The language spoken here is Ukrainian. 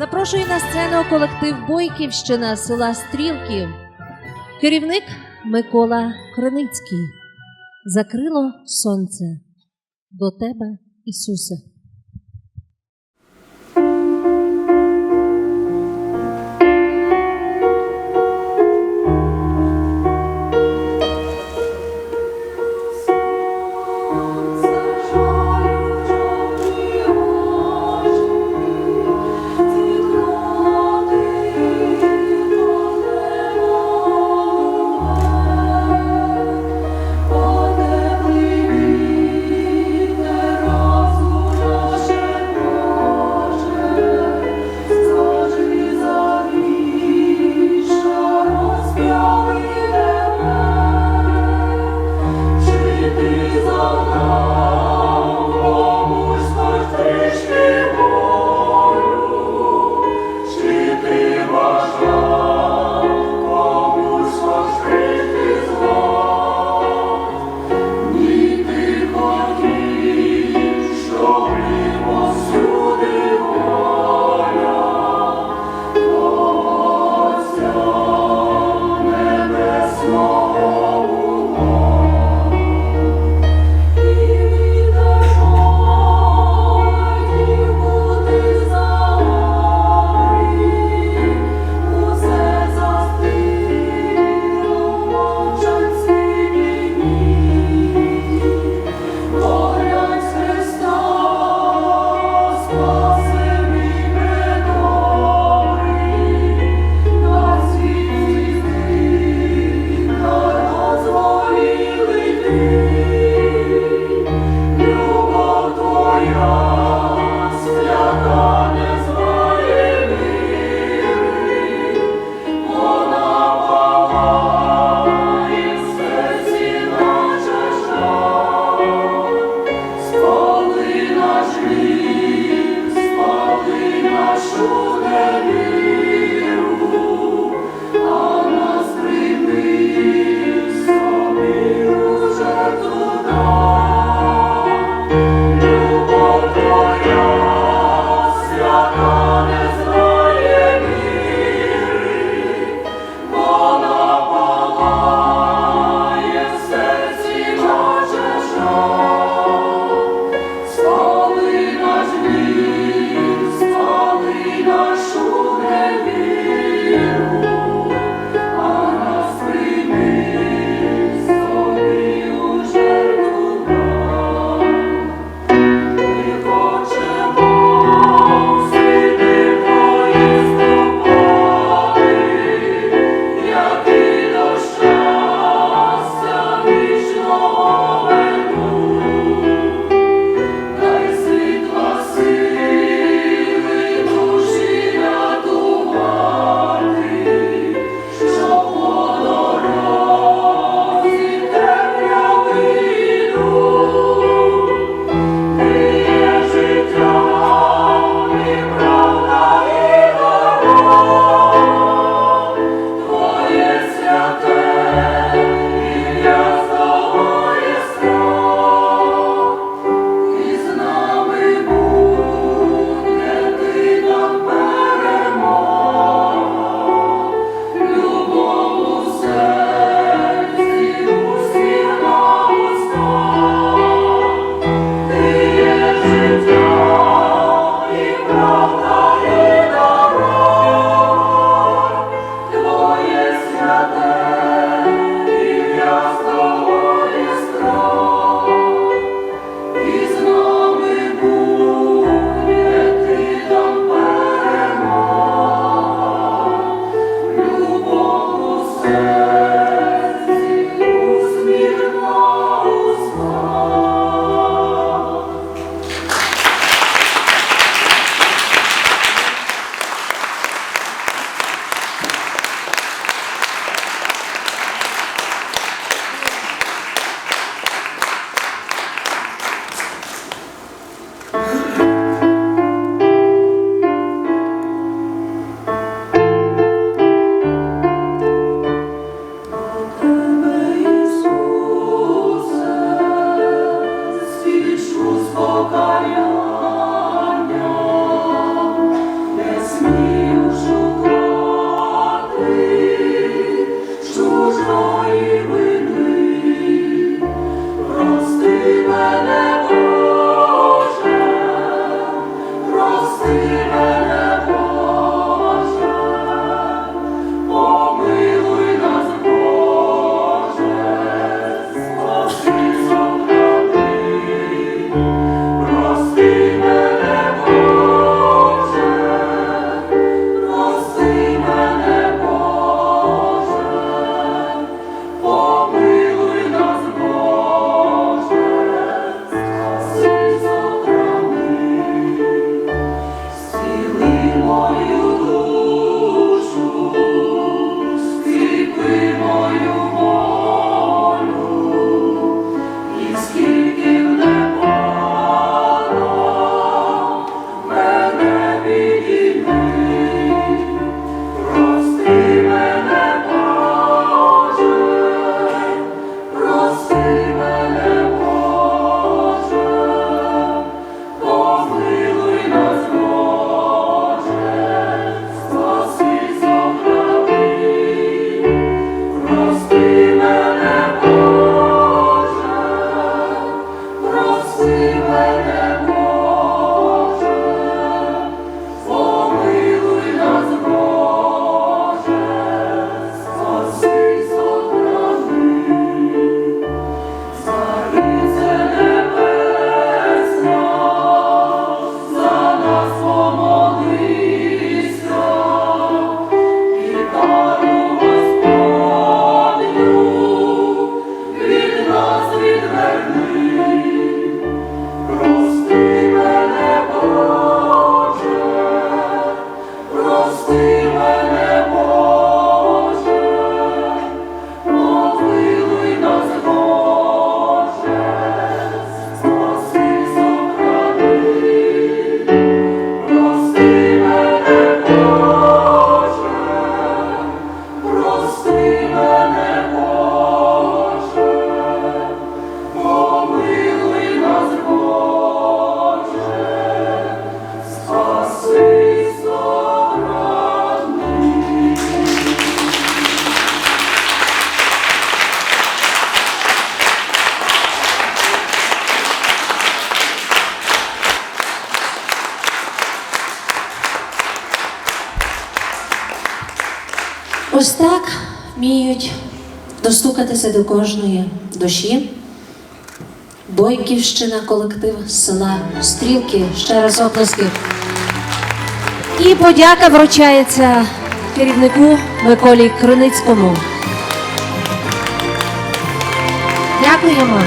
Запрошую на сцену колектив Бойківщина села Стрілки. Керівник Микола Криницький. Закрило сонце до тебе, Ісусе. Ось так вміють достукатися до кожної душі. Бойківщина, колектив села Стрілки. Ще раз оплески. І подяка вручається керівнику Миколі Криницькому. Дякуємо.